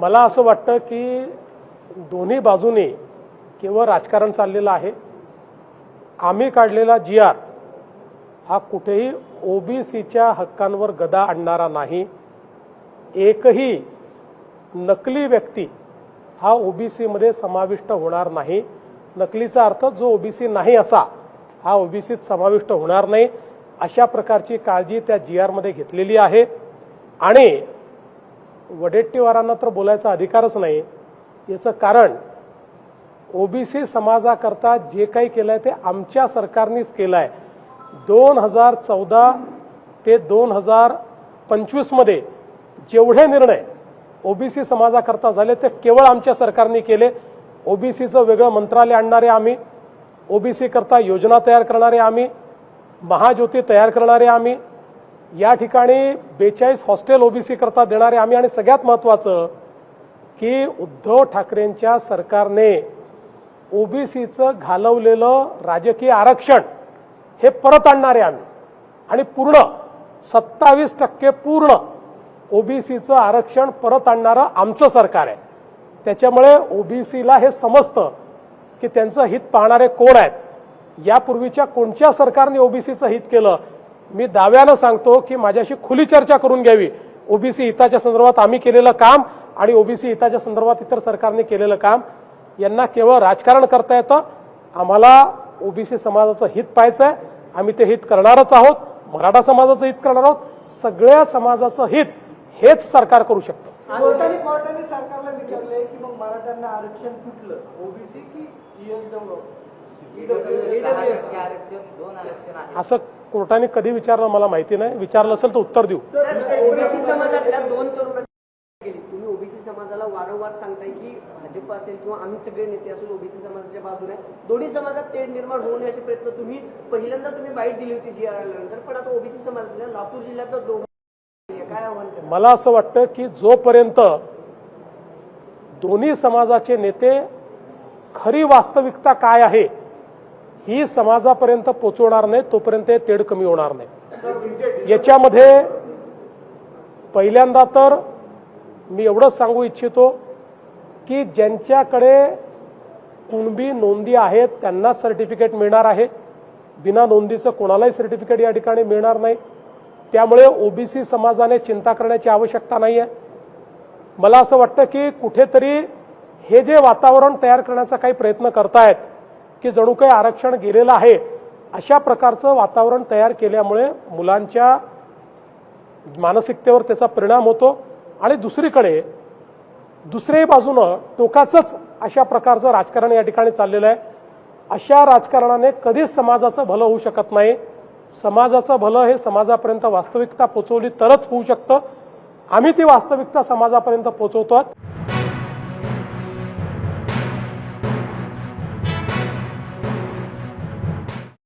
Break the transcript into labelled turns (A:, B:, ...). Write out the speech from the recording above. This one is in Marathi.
A: मला असं वाटतं की दोन्ही बाजूने केवळ राजकारण चाललेलं आहे. आम्ही काढलेला जी आर हा कुठेही ओबीसीच्या हक्कांवर गदा आणणारा नाही. एकही नकली व्यक्ती हा ओबीसीमध्ये समाविष्ट होणार नाही. नकलीचा अर्थ जो ओबीसी नाही असा हा ओबीसीत समाविष्ट होणार नाही. अशा प्रकारची काळजी त्या जी आरमध्ये घेतलेली आहे. आणि वडेट्टीवारांना तर बोलायचा अधिकारच नाही. याचं कारण ओबीसी समाजाकरता जे काही केलं आहे ते आमच्या सरकारनेच केलं आहे दोन हजार चौदा ते दोन हजार पंचवीसमध्ये जेवढे निर्णय ओबीसी समाजाकरता झाले ते केवळ आमच्या सरकारने केले. ओबीसीचं वेगळं मंत्रालय आणणारे आम्ही ओबीसी करता योजना तयार करणारे आम्ही महाज्योती तयार करणारे आम्ही या ठिकाणी बेचाळीस हॉस्टेल ओबीसी करता देणारे आम्ही आणि सगळ्यात महत्त्वाचं की उद्धव ठाकरेंच्या सरकारने ओबीसीचं घालवलेलं राजकीय आरक्षण हे परत आणणारे आम्ही. आणि पूर्ण सत्तावीस टक्के पूर्ण ओबीसीचं आरक्षण परत आणणारं आमचं सरकार आहे. त्याच्यामुळे ओबीसीला हे समजतं की त्यांचं हित पाहणारे कोण आहेत? यापूर्वीच्या कोणत्या सरकारने ओबीसीचं हित केलं? मी दाव्यानं सांगतो की माझ्याशी खुली चर्चा करून घ्यावी. ओबीसी हिताच्या संदर्भात आम्ही केलेलं काम आणि ओबीसी हिताच्या संदर्भात इतर सरकारने केलेलं काम यांना केवळ राजकारण करता येतं. आम्हाला ओबीसी समाजाचं हित पाहायचं आहे आम्ही ते हित करणारच आहोत. मराठा समाजाचं हित करणार आहोत. सगळ्या समाजाचं हित हेच सरकार करू शकतं.
B: कोर्टाने कोर्टाने सरकारला विचारलंय की मग मराठ्यांना आरक्षण कुठलं? ओबीसी की E
C: आरक्षण आहे
A: असं कोर्टाने कधी विचारलं मला माहिती नाही. विचारलं असेल तर उत्तर देऊ.
B: ओबीसी समाजातल्या दोन तरुण तुम्ही ओबीसी समाजाला वारंवार सांगताय की भाजप असेल किंवा आम्ही सगळे नेते असून ओबीसी समाजाच्या बाजूने दोन्ही समाजात तेढ निर्माण होऊ नये असे प्रयत्न तुम्ही पहिल्यांदा तुम्ही बाईट दिली होती जी आर आल्यानंतर पण आता ओबीसी समाजातल्या लातूर जिल्ह्यातलं दोन काय आव्हान?
A: मला असं वाटतं की जोपर्यंत दोन्ही समाजाचे नेते खरी वास्तविकता काय आहे ही समाजापर्यंत पोचवणार नाही तोपर्यंत हे तेढ कमी होणार नाही. याच्यामध्ये पहिल्यांदा तर मी एवढंच सांगू इच्छितो की ज्यांच्याकडे कुणबी नोंदी आहेत त्यांना सर्टिफिकेट मिळणार आहे. बिना नोंदीचं कोणालाही सर्टिफिकेट या ठिकाणी मिळणार नाही. त्यामुळे ओबीसी समाजाने चिंता करण्याची आवश्यकता नाही आहे मला असं वाटतं की कुठेतरी हे जे वातावरण तयार करण्याचा काही प्रयत्न करतायत की जणू काही आरक्षण गेलेलं आहे अशा प्रकारचं वातावरण तयार केल्यामुळे मुलांच्या मानसिकतेवर त्याचा परिणाम होतो. आणि दुसरीकडे दुसऱ्याही बाजूनं टोकाचंच अशा प्रकारचं राजकारण या ठिकाणी चाललेलं आहे. अशा राजकारणाने कधीच समाजाचं भलं होऊ शकत नाही. समाजाचं भलं हे समाजापर्यंत वास्तविकता पोचवली तरच होऊ शकतं. आम्ही ती वास्तविकता समाजापर्यंत पोचवतो